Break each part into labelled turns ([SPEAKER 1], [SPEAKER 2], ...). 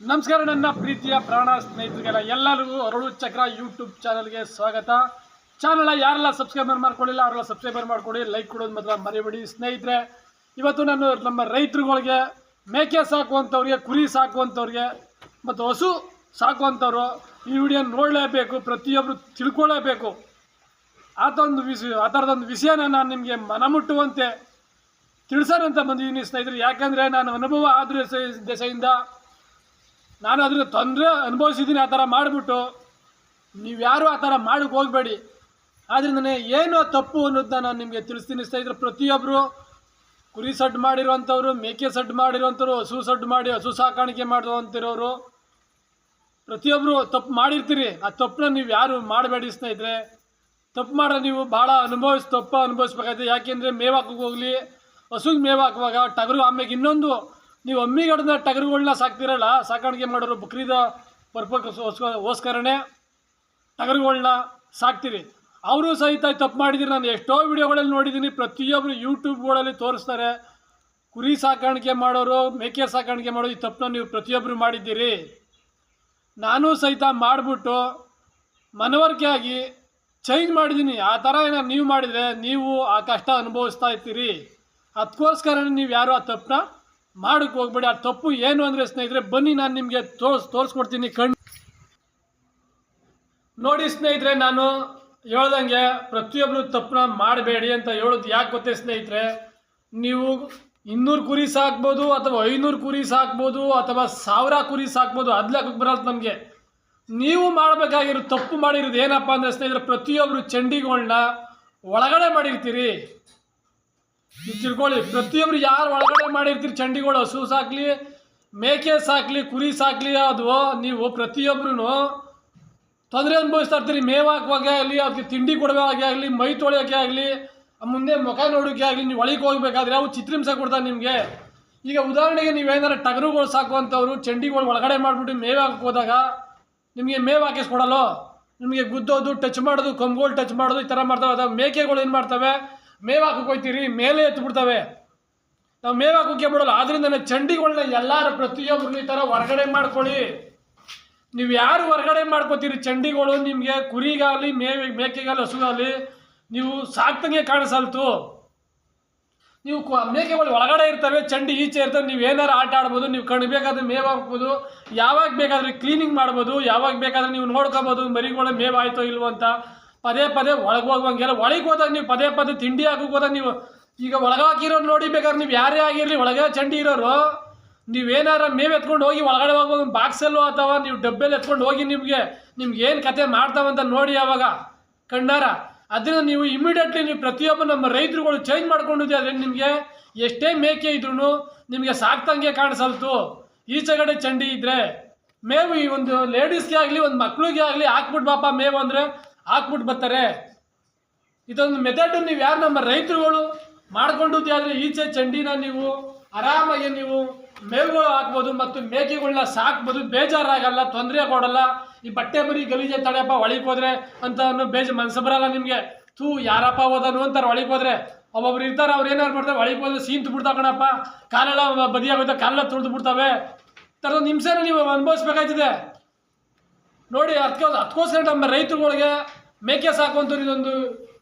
[SPEAKER 1] ನಮಸ್ಕಾರ, ನನ್ನ ಪ್ರೀತಿಯ ಪ್ರಾಣ ಸ್ನೇಹಿತರಿಗೆಲ್ಲ ಎಲ್ಲರಿಗೂ ಅರಳು ಚಕ್ರ ಯೂಟ್ಯೂಬ್ ಚಾನಲ್ಗೆ ಸ್ವಾಗತ. ಚಾನಲ್ ಯಾರೆಲ್ಲ ಸಬ್ಸ್ಕ್ರೈಬರ್ ಮಾಡ್ಕೊಳ್ಳಿಲ್ಲ ಅವರೆಲ್ಲ ಸಬ್ಸ್ಕ್ರೈಬರ್ ಮಾಡ್ಕೊಳ್ಳಿ ಲೈಕ್ ಕೊಡೋದು ಮಾತ್ರ ಮರಿಬೇಡಿ. ಸ್ನೇಹಿತರೆ, ಇವತ್ತು ನಾನು ನಮ್ಮ ರೈತರುಗಳಿಗೆ ಮೇಕೆ ಸಾಕುವಂಥವ್ರಿಗೆ, ಕುರಿ ಸಾಕುವಂಥವ್ರಿಗೆ ಮತ್ತು ಹಸು ಸಾಕುವಂಥವ್ರು ಈ ವಿಡಿಯೋ ನೋಡಲೇಬೇಕು ಪ್ರತಿಯೊಬ್ಬರು ತಿಳ್ಕೊಳ್ಳೇಬೇಕು ಆ ಥರದೊಂದು ವಿಷಯ ಆ ಥರದೊಂದು ವಿಷಯನ ನಾನು ನಿಮಗೆ ಮನಮುಟ್ಟುವಂತೆ ತಿಳಿಸೋಣಂತ ಬಂದಿದ್ದೀನಿ ಸ್ನೇಹಿತರೆ. ಯಾಕಂದರೆ ನಾನು ಅನುಭವ ಆದ್ರೆ ದೆಸೆಯಿಂದ ನಾನು ಅದನ್ನ ತೊಂದರೆ ಅನುಭವಿಸಿದ್ದೀನಿ ಆ ಥರ ಮಾಡಿಬಿಟ್ಟು, ನೀವು ಯಾರು ಆ ಥರ ಮಾಡಕ್ಕೆ ಹೋಗಬೇಡಿ. ಆದ್ದರಿಂದ ಏನು ತಪ್ಪು ಅನ್ನೋದನ್ನ ನಾನು ನಿಮಗೆ ತಿಳಿಸ್ತೀನಿ ಸ್ನೇಹಿತರೆ. ಪ್ರತಿಯೊಬ್ಬರು ಕುರಿ ಸಡ್ಡು ಮಾಡಿರುವಂಥವ್ರು, ಮೇಕೆ ಸಡ್ಡು ಮಾಡಿರುವಂಥವ್ರು, ಹಸು ಸಡ್ಡು ಮಾಡಿ ಹಸು ಸಾಕಾಣಿಕೆ ಮಾಡುವಂತಿರೋರು ಪ್ರತಿಯೊಬ್ಬರು ತಪ್ಪು ಮಾಡಿರ್ತೀರಿ. ಆ ತಪ್ಪನ್ನ ನೀವು ಯಾರು ಮಾಡಬೇಡಿ ಸ್ನೇಹಿತರೆ. ತಪ್ಪು ಮಾಡೋ ನೀವು ಭಾಳ ಅನುಭವಿಸ್, ತಪ್ಪು ಅನುಭವಿಸ್ಬೇಕಾಯ್ತು. ಯಾಕೆಂದರೆ ಮೇವು ಹೋಗಲಿ, ಹಸುಗೆ ಮೇವು ಹಾಕುವಾಗ ಟಗರು ಆಮೇಲೆ ಇನ್ನೊಂದು ನೀವು ಅಮ್ಮಿಗಡದ ಟಗರುಗಳನ್ನ ಸಾಕ್ತಿರಲ್ಲ, ಸಾಕಾಣಿಕೆ ಮಾಡೋರು ಬಕ್ರೀದ ಪರ್ಪಕ್ಕೋಸ್ಕರನೇ ಟಗರುಗಳನ್ನ ಸಾಕ್ತೀರಿ. ಅವರು ಸಹಿತ ತಪ್ಪು ಮಾಡಿದ್ದೀರಿ ನಾನು ಎಷ್ಟೋ ವಿಡಿಯೋಗಳಲ್ಲಿ ನೋಡಿದ್ದೀನಿ ಪ್ರತಿಯೊಬ್ಬರು ಯೂಟ್ಯೂಬ್ಗಳಲ್ಲಿ ತೋರಿಸ್ತಾರೆ, ಕುರಿ ಸಾಕಾಣಿಕೆ ಮಾಡೋರು, ಮೇಕೆ ಸಾಕಾಣಿಕೆ ಮಾಡೋರು ಈ ತಪ್ಪನ್ನ ನೀವು ಪ್ರತಿಯೊಬ್ಬರು ಮಾಡಿದ್ದೀರಿ. ನಾನು ಸಹಿತ ಮಾಡಿಬಿಟ್ಟು ಮನವರಿಕೆ ಆಗಿ ಚೇಂಜ್ ಮಾಡಿದ್ದೀನಿ. ಆ ಥರ ಏನಾರು ನೀವು ಮಾಡಿದರೆ ನೀವು ಆ ಕಷ್ಟ ಅನುಭವಿಸ್ತಾ ಇರ್ತೀರಿ. ಅದಕ್ಕೋಸ್ಕರ ನೀವು ಯಾರು ಆ ತಪ್ಪನ್ನ ಮಾಡಕ್ಕೆ ಹೋಗ್ಬೇಡಿ, ಆ ತಪ್ಪು ಏನು ಅಂದರೆ ಸ್ನೇಹಿತರೆ, ಬನ್ನಿ ನಾನು ನಿಮಗೆ ತೋರ್ಸ್, ತೋರಿಸ್ಕೊಡ್ತೀನಿ ಕಣ್ಣು ನೋಡಿ ಸ್ನೇಹಿತರೆ, ನಾನು ಹೇಳ್ದಂಗೆ ಪ್ರತಿಯೊಬ್ಬರು ತಪ್ಪನ್ನ ಮಾಡಬೇಡಿ ಅಂತ ಹೇಳೋದು ಯಾಕೆ ಗೊತ್ತೇ ಸ್ನೇಹಿತರೆ? ನೀವು ಇನ್ನೂರು ಕುರಿ ಸಾಕ್ಬೋದು, ಅಥವಾ ಐನೂರು ಕುರಿ ಸಾಕ್ಬೋದು, ಅಥವಾ ಸಾವಿರ ಕುರಿ ಸಾಕ್ಬೋದು ಅದು ಲೆಕ್ಕಕ್ಕೆ ಬರಲ್ಲ ನಮಗೆ? ನೀವು ಮಾಡಬೇಕಾಗಿರೋ ತಪ್ಪು ಮಾಡಿರೋದು ಏನಪ್ಪ ಅಂದರೆ ಸ್ನೇಹಿತರೆ ಪ್ರತಿಯೊಬ್ಬರು ಚಂಡಿಗಳನ್ನ ಒಳಗಡೆ ಮಾಡಿರ್ತೀರಿ. ತಿಳ್ಕೊಳ್ಳಿ, ಪ್ರತಿಯೊಬ್ರು ಯಾರು ಒಳಗಡೆ ಮಾಡಿರ್ತೀರಿ ಚಂಡಿಗಳು, ಹಸು ಸಾಕ್ಲಿ, ಮೇಕೆ ಸಾಕ್ಲಿ, ಕುರಿ ಸಾಕ್ಲಿ ಅದು, ನೀವು ಪ್ರತಿಯೊಬ್ರು ತೊಂದರೆ ಅನುಭವಿಸ್ತಾ ಇರ್ತೀರಿ. ಮೇವು ಹಾಕುವಾಗೆ ಆಗಲಿ ಅದಕ್ಕೆ ತಿಂಡಿ ಕೊಡುವಾಗೆ ಆಗಲಿ, ಮೈ ತೊಳೆಯೋಕೆ ಆಗಲಿ, ಮುಂದೆ ಮುಖ ನೋಡೋಕೆ ಆಗಲಿ, ನೀವು ಒಳಗೆ ಹೋಗ್ಬೇಕಾದ್ರೆ ಅವು ಚಿತ್ರಿಂಸ ಕೊಡ್ತಾರೆ ನಿಮಗೆ. ಈಗ ಉದಾಹರಣೆಗೆ ನೀವೇನಾರು ಟಗರುಗಳು ಸಾಕುವಂಥವ್ರು, ಚಂಡಿಗಳು ಒಳಗಡೆ ಮಾಡಿಬಿಟ್ಟು ಮೇವು ಹಾಕಕ್ಕೆ ಹೋದಾಗ ನಿಮಗೆ ಮೇವು ಹಾಕಿಸ್ಕೊಡಲ್ಲೋ? ನಿಮಗೆ ಗುದ್ದೋದು ಟಚ್ ಮಾಡೋದು, ಕೊಂಬುಗಳು ಟಚ್ ಮಾಡೋದು ಈ ಥರ ಮಾಡ್ತವೆ. ಅದಾವ ಮೇಕೆಗಳು ಏನು ಮಾಡ್ತವೆ? ಮೇವು ಹಾಕಕ್ಕೆ ಹೋಗ್ತೀರಿ ಮೇಲೆ ಎತ್ತು ಬಿಡ್ತವೆ ನಾವು ಮೇವಾಕಕ್ಕೆ ಬಿಡೋಲ್ಲ ಆದ್ರಿಂದ ಚಂಡಿಗಳನ್ನ ಎಲ್ಲರೂ ಪ್ರತಿಯೊಬ್ಬರು ಈ ಥರ ಹೊರಗಡೆ ಮಾಡ್ಕೊಳ್ಳಿ. ನೀವು ಯಾರು ಹೊರಗಡೆ ಮಾಡ್ಕೋತೀರಿ ಚಂಡಿಗಳು, ನಿಮಗೆ ಕುರಿಗಾಗಲಿ ಮೇವೆ ಮೇಕೆಗಾಗಲಿ ಹಸುಗಾಗಲಿ ನೀವು ಸಾಕ್ತಂಗೆ ಕಾಣಿಸಲ್ತು. ನೀವು ಮೇಕೆಗಳು ಒಳಗಡೆ ಇರ್ತವೆ, ಚಂಡಿ ಈಚೆ ಇರ್ತವೆ, ನೀವು ಏನಾರು ಆಟ ಆಡ್ಬೋದು, ನೀವು ಕಣ್ಣು ಬೇಕಾದ್ರೆ ಮೇವು ಹಾಕ್ಬೋದು, ಯಾವಾಗ ಬೇಕಾದ್ರೆ ಕ್ಲೀನಿಂಗ್ ಮಾಡ್ಬೋದು, ಯಾವಾಗ ಬೇಕಾದ್ರೆ ನೀವು ನೋಡ್ಕೋಬೋದು, ಮರಿಗಳ ಮೇವಾಯ್ತೋ ಇಲ್ವೋ ಅಂತ. ಪದೇ ಪದೇ ಒಳಗೆ ಹೋಗುವಂಗೆಲ್ಲ ಒಳಗೆ ಹೋದಾಗ ನೀವು ಪದೇ ಪದೇ ತಿಂಡಿ ಹಾಕಕ್ಕೆ ಹೋದಾಗ ನೀವು ಈಗ ಒಳಗೆ ಹಾಕಿರೋರು ನೋಡಿ ಬೇಕಾದ್ರೆ ನೀವು ಯಾರೇ ಆಗಿರಲಿ ಒಳಗೆ ಚಂಡಿ ಇರೋರು, ನೀವೇನಾರ ಮೇವು ಎತ್ಕೊಂಡು ಹೋಗಿ ಒಳಗಡೆ ಹೋಗ್ಬೋದು ಬಾಕ್ಸಲ್ಲೋ ಅಥವಾ ನೀವು ಡಬ್ಬೆಲ್ಲಿ ಎತ್ಕೊಂಡು ಹೋಗಿ ನಿಮಗೆ, ನಿಮ್ಗೆ ಏನು ಕತೆ ಮಾಡ್ತಾವಂತ ನೋಡಿ ಅವಾಗ ಕಣ್ಣಾರ? ಅದರಿಂದ ನೀವು ಇಮಿಡಿಯೇಟ್ಲಿ ನೀವು ಪ್ರತಿಯೊಬ್ಬ ನಮ್ಮ ರೈತರುಗಳು ಚೇಂಜ್ ಮಾಡ್ಕೊಂಡಿದ್ದೆ ಆದರೆ ನಿಮಗೆ ಎಷ್ಟೇ ಮೇಕೆ ಇದ್ರೂ ನಿಮಗೆ ಸಾಕ್ತಂಗೆ ಕಾಣಿಸಲ್ತು. ಈಚೆಗಡೆ ಚಂಡಿ ಇದ್ದರೆ ಮೇವು ಈ ಒಂದು ಲೇಡೀಸ್ಗೆ ಆಗಲಿ, ಒಂದು ಮಕ್ಳಿಗೆ ಆಗಲಿ ಹಾಕ್ಬಿಟ್ಟು ಬಾಪ ಮೇವು ಅಂದರೆ ಹಾಕ್ಬಿಟ್ಟು ಬರ್ತಾರೆ. ಇದೊಂದು ಮೆಥಡ್ ನೀವು ಯಾರು ನಮ್ಮ ರೈತರುಗಳು? ಮಾಡ್ಕೊಂಡಿದ್ದೆ ಆದರೆ ಈಚೆ ಚಂಡಿನ ನೀವು, ಆರಾಮಾಗಿ ನೀವು ಮೇವುಗಳು ಹಾಕ್ಬೋದು ಮತ್ತು ಮೇಕೆಗಳನ್ನ ಸಾಕ್ಬೋದು, ಬೇಜಾರಾಗಲ್ಲ, ತೊಂದರೆ ಕೊಡಲ್ಲ. ಈ ಬಟ್ಟೆ ಬರೀ ಗಲೀಜೆ ತಡೆಯಪ್ಪ ಒಳಗೆ ಹೋದ್ರೆ ಅಂತ ಅನ್ನೋ ಬೇಜ ಮನಸ್ಸು ಬರಲ್ಲ ನಿಮಗೆ. ತೂ ಯಾರಪ್ಪ ಹೋದನು ಅಂತಾರೆ ಒಳಗೆ ಹೋದ್ರೆ ಒಬ್ಬೊಬ್ರು ಇರ್ತಾರೆ, ಅವ್ರು ಏನಾರು ಮಾಡ್ತಾರೆ ಒಳಗೆ ಹೋದ್ರೆ ಸೀನ್ ಬಿಡ್ತಾ ಕಣಪ್ಪ. ಕಾಲೆಲ್ಲ ಬದಿಯಾಗುತ್ತೆ ಕಾಲೆಲ್ಲ ತುಳಿದು ಬಿಡ್ತವೆ. ಥರದ ಹಿಂಸೆನ ನೀವು ಅನುಭವಿಸ್ಬೇಕಾಯ್ತದೆ. ನೋಡಿ ಅದಕ್ಕೆ ಅದಕ್ಕೋಸ್ಕರ ನಮ್ಮ ರೈತರುಗಳಿಗೆ ಮೇಕೆ ಸಾಕುವಂಥವ್ರು ಇದೊಂದು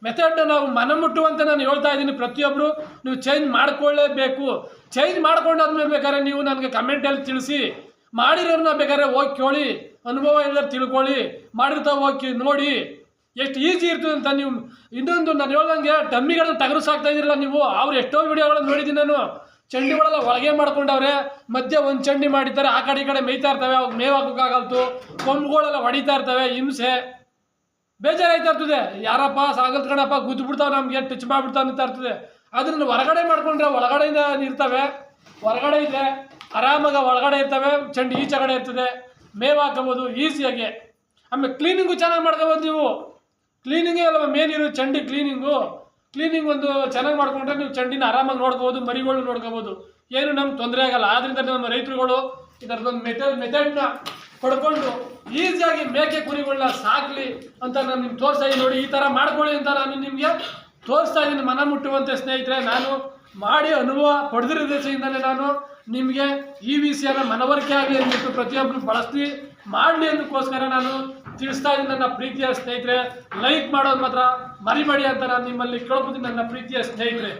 [SPEAKER 1] ಮೆಥಡ್ನ ನಾವು ಮನ ಮುಟ್ಟುವಂತೆ ನಾನು ಹೇಳ್ತಾ ಇದ್ದೀನಿ. ಪ್ರತಿಯೊಬ್ಬರು ನೀವು ಚೇಂಜ್ ಮಾಡ್ಕೊಳ್ಳೇಬೇಕು. ಚೇಂಜ್ ಮಾಡ್ಕೊಂಡಾದ್ಮೇಲೆ ಬೇಕಾದ್ರೆ ನೀವು ನನಗೆ ಕಮೆಂಟಲ್ಲಿ ತಿಳಿಸಿ. ಮಾಡಿರೋರನ್ನ ಬೇಕಾದ್ರೆ ಹೋಗಿ ಕೇಳಿ. ಅನುಭವ ಎಲ್ಲರೂ ತಿಳ್ಕೊಳ್ಳಿ. ಮಾಡಿರ್ತಾ ಹೋಗಿ ನೋಡಿ. ಎಷ್ಟು ಈಸಿ ಇರ್ತದೆ ಅಂತ ನೀವು. ಇನ್ನೊಂದು ನಾನು ಹೇಳ್ದಂಗೆ ಡಮ್ಮಿಗಳನ್ನು ತಗರು ಸಾಕ್ತಾ ಇದ್ದೀರಲ್ಲ ನೀವು. ಅವ್ರು ಎಷ್ಟೋ ವಿಡಿಯೋಗಳನ್ನು ನೋಡಿದ್ದೀನಿ ನಾನು. ಚಂಡಿಗಳೆಲ್ಲ ಒಳಗೆ ಮಾಡ್ಕೊಂಡವ್ರೆ, ಮಧ್ಯೆ ಒಂದು ಚಂಡಿ ಮಾಡಿದ್ದಾರೆ, ಆ ಕಡೆ ಈ ಕಡೆ ಮೇಯ್ತಾ ಇರ್ತವೆ, ಅವಾಗ ಮೇವು ಕೊಂಬುಗಳೆಲ್ಲ ಹೊಡಿತಾ ಇರ್ತವೆ, ಹಿಂಸೆ. ಬೇಜಾರಾಯ್ತಾ ಇರ್ತದೆ. ಯಾರಪ್ಪ ಸಾಗಲ್ ಕಣಪ್ಪ, ಗುದ್ದು ಬಿಡ್ತಾವೆ ನಮ್ಗೆ, ಟಚ್ ಮಾಡಿಬಿಡ್ತಾವೆ ಅಂತ ಇರ್ತದೆ. ಅದನ್ನ ಹೊರಗಡೆ ಮಾಡ್ಕೊಂಡ್ರೆ ಒಳಗಡೆಯಿಂದ ಇರ್ತವೆ. ಹೊರಗಡೆ ಇದೆ ಆರಾಮಾಗ ಒಳಗಡೆ ಇರ್ತವೆ, ಚಂಡಿ ಈಚೆ ಕಡೆ ಇರ್ತದೆ. ಮೇವು ಈಸಿಯಾಗಿ. ಆಮೇಲೆ ಕ್ಲೀನಿಂಗು ಚೆನ್ನಾಗಿ ಮಾಡ್ಕೋಬೋದು ನೀವು. ಕ್ಲೀನಿಂಗೇ ಅಲ್ವ ಮೇನ್ ಇರೋದು ಚಂಡಿ ಕ್ಲೀನಿಂಗು ಕ್ಲೀನಿಂಗ್ ಒಂದು ಚೆನ್ನಾಗಿ ಮಾಡ್ಕೊಂಡ್ರೆ ನೀವು ಚಂಡಿನ ಆರಾಮಾಗಿ ನೋಡ್ಕೋಬೋದು ಮರಿಗಳು ನೋಡ್ಕೋಬೋದು. ಏನು ನಮ್ಗೆ ತೊಂದರೆ ಆಗಲ್ಲ. ಆದ್ರಿಂದ ನಮ್ಮ ರೈತರುಗಳು ಇದರದೊಂದು ಮೆಥಡ್ ಮೆಥಡ್ನ ಪಡ್ಕೊಂಡು ಈಸಿಯಾಗಿ ಮೇಕೆ ಕುರಿಗಳನ್ನ ಸಾಕಲಿ ಅಂತ ನಾನು ನಿಮ್ಗೆ ತೋರಿಸ್ತಾ ನೋಡಿ. ಈ ಥರ ಮಾಡ್ಕೊಳ್ಳಿ ಅಂತ ನಾನು ನಿಮಗೆ ತೋರಿಸ್ತಾ ಇದ್ದೀನಿ ಮನ ಮುಟ್ಟುವಂತೆ ಸ್ನೇಹಿತರೆ, ನಾನು ಮಾಡಿ ಅನುಭವ ಪಡೆದಿರೋ ದೇಶದಿಂದಲೇ ನಾನು ನಿಮಗೆ ಈ ವಿಷಯನ ಮನವರಿಕೆ ಆಗಲಿ ಅಂದ್ಬಿಟ್ಟು ಪ್ರತಿಯೊಬ್ಬರು ಬಳಸಿ ಮಾಡಲಿ ಅನ್ನೋಕ್ಕೋಸ್ಕರ ನಾನು ತಿಳಿಸ್ತಾ ಇದ್ದೀನಿ ನನ್ನ ಪ್ರೀತಿಯ ಸ್ನೇಹಿತರೆ. ಲೈಕ್ ಮಾಡೋದು ಮಾತ್ರ ಮರಿಬೇಡಿ ಅಂತ ನಾನು ನಿಮ್ಮಲ್ಲಿ ಕೇಳ್ಕೊತೀನಿ ನನ್ನ ಪ್ರೀತಿಯ ಸ್ನೇಹಿತರೆ.